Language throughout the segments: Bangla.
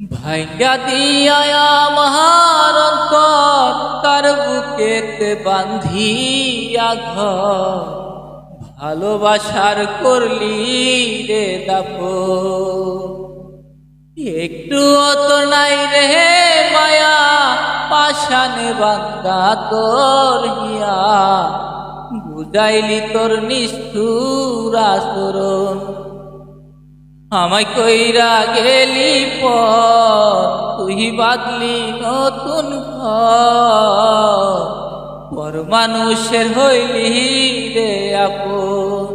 ভাইঙ্গা দিয়া আমার তার বুকেতে বান্ধিয়া ঘর। ভালোবাসার করলি রে দাপ একটু তো নাই রে মায়া পাশানে বান্দা তোর হিয়া। বুঝাইলি তোর নিষ্ঠুর আচরণ। আমায় কইরা গেলি পর তুই বাদলি নতুন পর মানুষের হইলি রে আপন।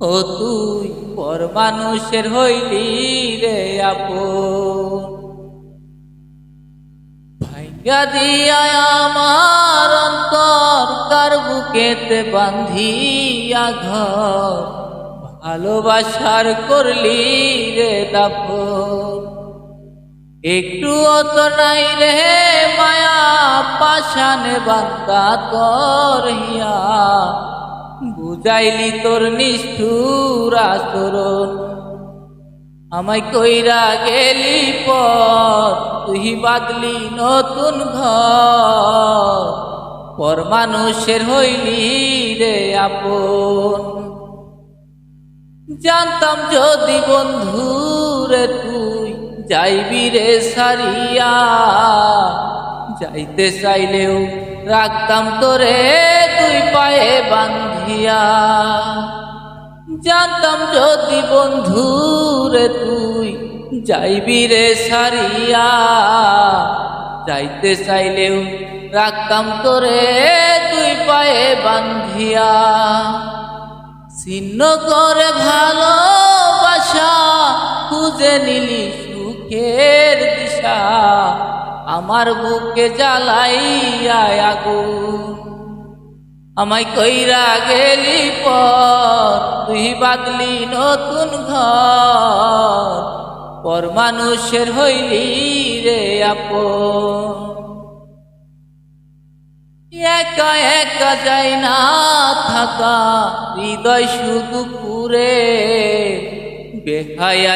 ও তুই, পর মানুষের হইলি রে আপন। ভাইগা দিয়া আমার অন্তর কার বুকেতে বান্ধিয়া ঘর। ভালোবাসার করলি রে দাপন একটু তো নাই রে মায়া পাশানে বান্দা তোর হিয়া। বুঝাইলি তোর নিষ্ঠুর আচরণ। আমায় কইরা গেলি পর, তুই বাদলি নতুন ঘর। পর মানুষের হইলি রে আপন। জানতাম যদি বন্ধু রে তুই যাইবি রে সারিয়া, যাইতে চাইলেও রাখতাম তোরে তুই পায়ে বান্ধিয়া। জানতাম যদি বন্ধু রে তুই যাইবি রে সারিয়া, যাইতে চাইলেও রাখতাম তোরে তুই পায়ে বান্ধিয়া। ছিন্ন করে ভালোবাসা খুঁজে নিলি সুখের দিশা। আমার বুকে জ্বালাইয়া আগুন আমায় কইরা গেলি পর, তুই বাদলি নতুন ঘর। পর মানুষের হইলি রে আপন। একা একা যাই না থাকা, হৃদয় শুধু পুরে। বেহায়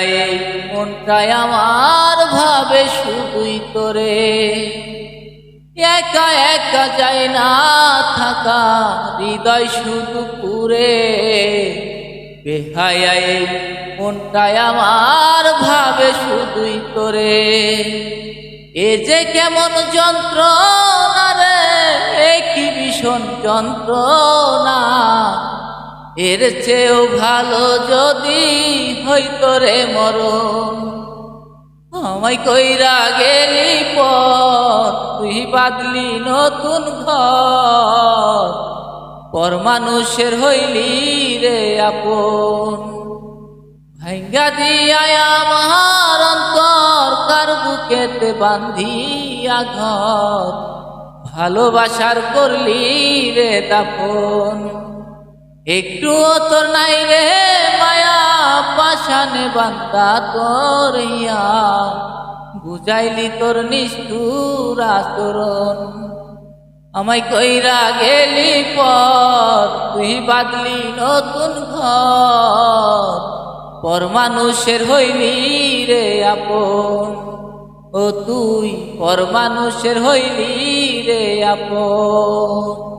মনটাই আমার ভাবে শুধুই তোরে। একা একা যাই না থাকা, হৃদয় শুধু পুরে। বেহায় মনটাই আমার ভাবে শুধুই তোরে। এ যে কেমন যন্ত্রণা রে এ কি ভীষণ যন্ত্রণা। এর চেয়েও ভালো যদি হইতো রে মরণ। আমায় কইরা গেলি পর, তুই বাদলি নতুন ঘর। পর মানুষের হইলি রে আপন। ভাঙ্গা দিয়া আমার অন্তর, কার বুকেতে বান্ধিয়া ঘর। ভালোবাসার করলি রে দাপন। একটু তোর নাই রে মায়া পাশানে বান্দা তোর ইয়া বুঝাইলি তোর নিষ্ঠুর আচরণ। আমায় কইরা গেলি পর তুই বাদলি নতুন ঘর। পর মানুষের হইলি রে আপন। ও তুই পর মানুষের হইলি রে আপন।